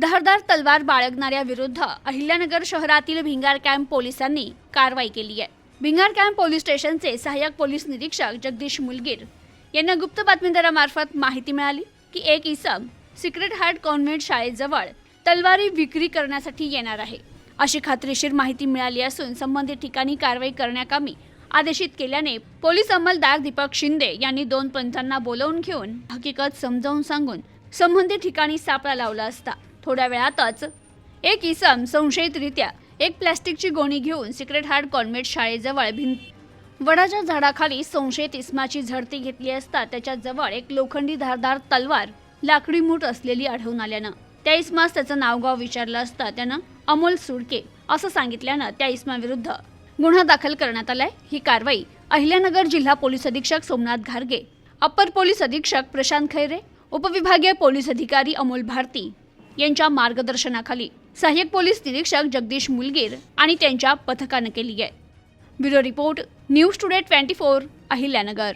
धारदार तलवार बाळगणाऱ्या विरुद्ध अहिल्यानगर शहरातील भिंगार कॅम्प पोलिसांनी कारवाई केली आहे. भिंगार कॅम्प पोलीस स्टेशनचे सहाय्यक पोलीस निरीक्षक जगदीश मुलगीर यांना गुप्त बातमीदारामार्फत माहिती मिळाली की एक इसम सिक्रेट हार्ट कॉन्व्हेंट शाळेजवळ तलवारी विक्री करण्यासाठी येणार आहे. अशी खात्रीशीर माहिती मिळाली असून संबंधित ठिकाणी कारवाई करण्याकामी आदेशित केल्याने पोलीस अंमलदार दीपक शिंदे यांनी दोन पंचांना बोलवून घेऊन हकीकत समजावून सांगून संबंधित ठिकाणी सापळा लावला असता. थोड्या वेळातच एक इसम संशयितरित्या एक प्लॅस्टिकची गोणी घेऊन सिक्रेट हार्ट कॉन्व्हेंट शाळेजवळ भिंत वडाच्या झाडाखाली संशयित इस्माची झडती घेतली असता त्याच्याजवळ एक लोखंडी धारदार तलवार लाकडी मूठ असलेली आढळून आल्यानं. त्या इस्मास त्याचं नावगाव विचारलं असता त्यानं अमोल सुडके असं सांगितल्यानं त्या इस्माविरुद्ध गुन्हा दाखल करण्यात आलाय. ही कारवाई अहिल्यानगर जिल्हा पोलीस अधीक्षक सोमनाथ घारगे अप्पर पोलीस अधीक्षक प्रशांत खैरे उपविभागीय पोलीस अधिकारी अमोल भारती यांच्या मार्गदर्शनाखाली सहाय्यक पोलीस निरीक्षक जगदीश मुलगीर आणि त्यांच्या पथकानं केली आहे. Bureau report news today twenty four Ahilyanagar.